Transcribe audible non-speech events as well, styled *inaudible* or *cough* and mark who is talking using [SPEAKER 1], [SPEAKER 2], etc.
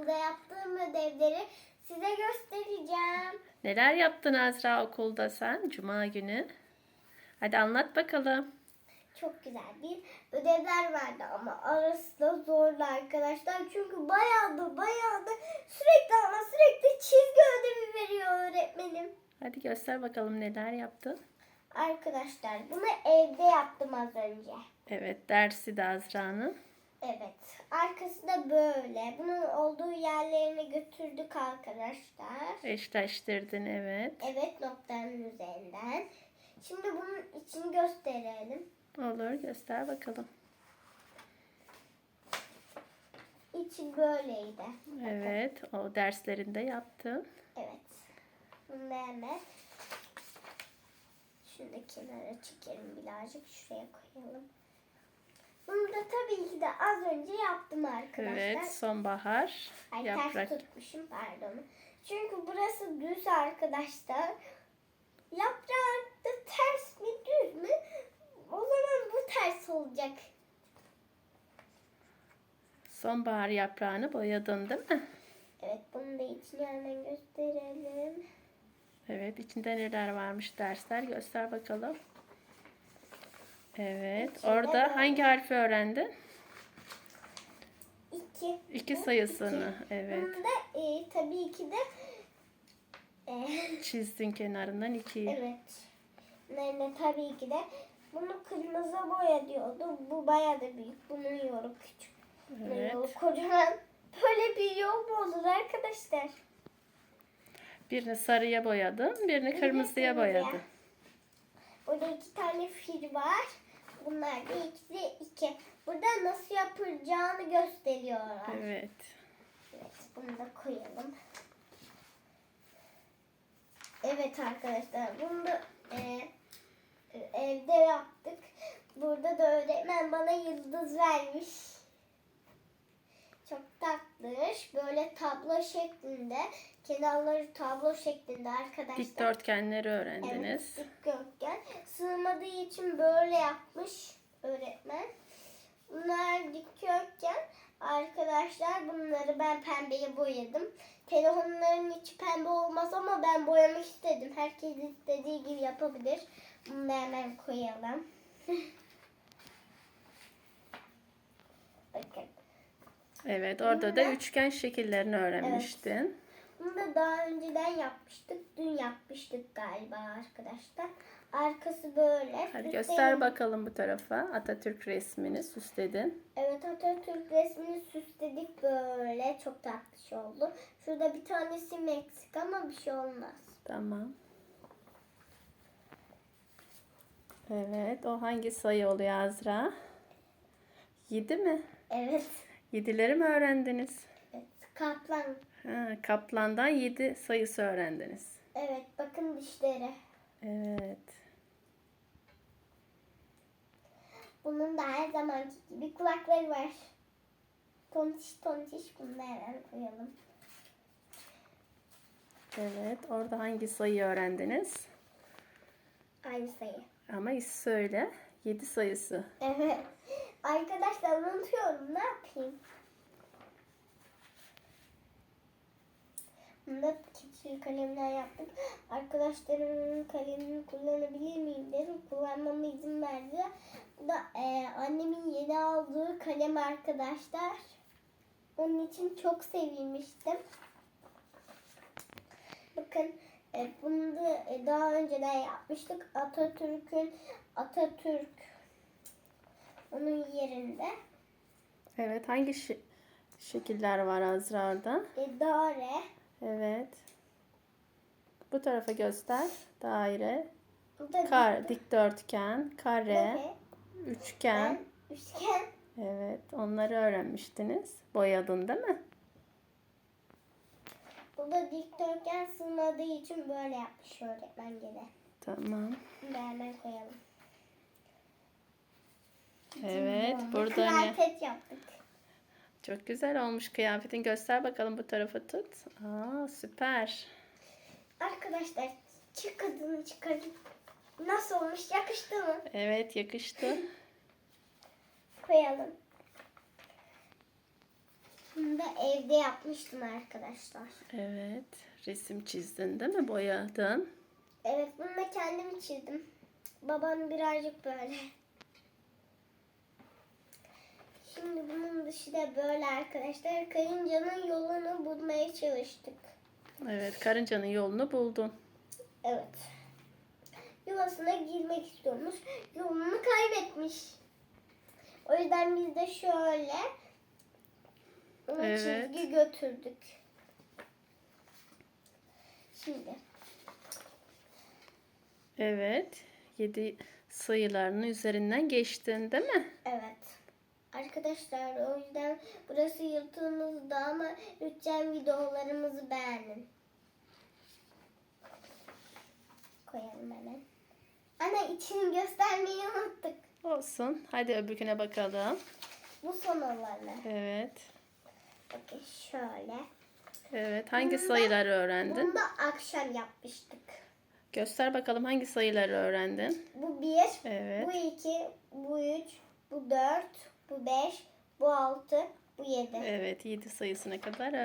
[SPEAKER 1] okulda yaptığım ödevleri size göstereceğim.
[SPEAKER 2] Neler yaptın Azra okulda sen Cuma günü? Hadi anlat bakalım.
[SPEAKER 1] Çok güzel bir ödevler vardı ama arası da zorlu arkadaşlar. Çünkü bayağı da bayağı da sürekli ama sürekli çizgi ödevi veriyor öğretmenim.
[SPEAKER 2] Hadi göster bakalım neler yaptın.
[SPEAKER 1] Arkadaşlar bunu evde yaptım az önce.
[SPEAKER 2] Evet dersi de Azra'nın.
[SPEAKER 1] Evet. Arkası da böyle. Bunun olduğu yerlerine götürdük arkadaşlar.
[SPEAKER 2] Eşleştirdin evet.
[SPEAKER 1] Evet noktanın üzerinden. Şimdi bunun içini gösterelim.
[SPEAKER 2] Olur göster bakalım.
[SPEAKER 1] İçi böyleydi.
[SPEAKER 2] Evet o derslerinde yaptın.
[SPEAKER 1] Evet. Bunu da hemen şunu da kenara çekelim birazcık. Şuraya koyalım. Da tabii ki de az önce yaptım arkadaşlar.
[SPEAKER 2] Evet sonbahar
[SPEAKER 1] Ay
[SPEAKER 2] yaprak.
[SPEAKER 1] ters tutmuşum pardon. Çünkü burası düz arkadaşlar. Yaprak da ters mi düz mü? O zaman bu ters olacak.
[SPEAKER 2] Sonbahar yaprağını boyadın değil mi?
[SPEAKER 1] Evet bunu da içine hemen gösterelim.
[SPEAKER 2] Evet içinde neler varmış dersler göster bakalım. Evet
[SPEAKER 1] İçinde
[SPEAKER 2] orada
[SPEAKER 1] böyle.
[SPEAKER 2] hangi harfi öğrendin?
[SPEAKER 1] İki.
[SPEAKER 2] İki sayısını. Evet.
[SPEAKER 1] Bunu da e, tabii ki de e, *laughs*
[SPEAKER 2] Çizdin kenarından ikiyi.
[SPEAKER 1] evet. Nerede tabii ki de bunu kırmızı boya diyordu. Bu bayağı da büyük. Bunun yolu küçük.
[SPEAKER 2] Evet.
[SPEAKER 1] yolu kocaman. Böyle bir yol mu olur arkadaşlar?
[SPEAKER 2] Birini sarıya boyadın, birini kırmızıya
[SPEAKER 1] kırmızıya. Burada iki tane fil var. Bunlar da ikisi iki. Burada nasıl yapılacağını gösteriyorlar.
[SPEAKER 2] Evet.
[SPEAKER 1] Evet, bunu da koyalım. Evet arkadaşlar, bunu da e, evde yaptık. Burada da öğretmen bana yıldız vermiş. Çok tatlış. Böyle tablo şeklinde. Kenarları tablo şeklinde arkadaşlar.
[SPEAKER 2] Dikdörtgenleri öğrendiniz.
[SPEAKER 1] Evet, dikdörtgen. Sığmadığı için böyle yapmış öğretmen. Bunlar dikdörtgen. Arkadaşlar bunları ben pembeye boyadım. Telefonların içi pembe olmaz ama ben boyamak istedim. Herkes istediği gibi yapabilir. Bunu da hemen koyalım. *laughs* Bakın.
[SPEAKER 2] Evet, orada da üçgen şekillerini öğrenmiştin.
[SPEAKER 1] Bunu da daha önceden yapmıştık. Dün yapmıştık galiba arkadaşlar. Arkası böyle.
[SPEAKER 2] Hadi göster bakalım bu tarafa. Atatürk resmini süsledin.
[SPEAKER 1] Evet Atatürk resmini süsledik böyle. Çok tatlış oldu. Şurada bir tanesi eksik ama bir şey olmaz.
[SPEAKER 2] Tamam. Evet, o hangi sayı oluyor Azra? Yedi mi?
[SPEAKER 1] Evet.
[SPEAKER 2] Yedileri mi öğrendiniz?
[SPEAKER 1] evet. Kaplan.
[SPEAKER 2] Ha, kaplandan yedi sayısı öğrendiniz.
[SPEAKER 1] Evet bakın dişleri.
[SPEAKER 2] Evet.
[SPEAKER 1] Bunun da her zamanki gibi kulakları var. Tontiş tontiş hemen koyalım.
[SPEAKER 2] Evet, orada hangi sayıyı öğrendiniz?
[SPEAKER 1] Aynı sayı.
[SPEAKER 2] Ama is söyle. Yedi sayısı.
[SPEAKER 1] Evet. Arkadaşlar unutuyorum. Ne yapayım? Bunu da keçili kalemden yaptık. Arkadaşlarımın kalemini kullanabilir miyim dedim. Kullanmama izin verdi. Bu da e, annemin yeni aldığı kalem arkadaşlar. Onun için çok sevinmiştim. Bakın e, bunu da e, daha önceden yapmıştık. Atatürk'ün Atatürk onun yerinde
[SPEAKER 2] Evet, hangi şekiller var Azra orada?
[SPEAKER 1] e, daire
[SPEAKER 2] Evet. Bu tarafa göster. Daire, kar, dikdörtgen, kare,
[SPEAKER 1] dikdörtgen,
[SPEAKER 2] üçgen.
[SPEAKER 1] üçgen.
[SPEAKER 2] Evet, onları öğrenmiştiniz. Boyadın değil mi?
[SPEAKER 1] Bu da dikdörtgen sığmadığı için böyle yapmış öğretmen gene.
[SPEAKER 2] Tamam.
[SPEAKER 1] Hemen koyalım.
[SPEAKER 2] Evet, burada ne?
[SPEAKER 1] Kıyafet yaptık.
[SPEAKER 2] Çok güzel olmuş kıyafetin. Göster bakalım bu tarafa tut. Aa, süper.
[SPEAKER 1] Arkadaşlar çıkadını çıkarıp nasıl olmuş yakıştı mı?
[SPEAKER 2] Evet, yakıştı. *laughs*
[SPEAKER 1] Koyalım. Bunu da evde yapmıştım arkadaşlar.
[SPEAKER 2] Evet. Resim çizdin değil mi? Boyadın.
[SPEAKER 1] Evet bunu da kendim çizdim. Babam birazcık böyle. Şimdi bunun dışı da böyle arkadaşlar. Karıncanın yolunu bulmaya çalıştık.
[SPEAKER 2] Evet. Karıncanın yolunu buldun.
[SPEAKER 1] Evet. Yuvasına girmek istiyormuş. Yolunu kaybetmiş. O yüzden biz de şöyle ona
[SPEAKER 2] Evet.
[SPEAKER 1] çizgi götürdük. Şimdi
[SPEAKER 2] Evet. Yedi sayılarının üzerinden geçtin değil mi?
[SPEAKER 1] evet. Arkadaşlar o yüzden burası yırtığımızda ama lütfen videolarımızı beğenin. Koyalım hemen. Ana içini göstermeyi unuttuk.
[SPEAKER 2] Olsun. Hadi öbürküne bakalım.
[SPEAKER 1] Bu son olanı.
[SPEAKER 2] Evet.
[SPEAKER 1] Bakın şöyle.
[SPEAKER 2] Evet. Hangi
[SPEAKER 1] Bunda-
[SPEAKER 2] sayıları öğrendin?
[SPEAKER 1] Bunu da akşam yapmıştık.
[SPEAKER 2] Göster bakalım hangi sayıları öğrendin?
[SPEAKER 1] Bu bir,
[SPEAKER 2] Evet.
[SPEAKER 1] bu iki, bu üç, bu dört, bu beş, bu altı, bu yedi.
[SPEAKER 2] Evet. Yedi sayısına kadar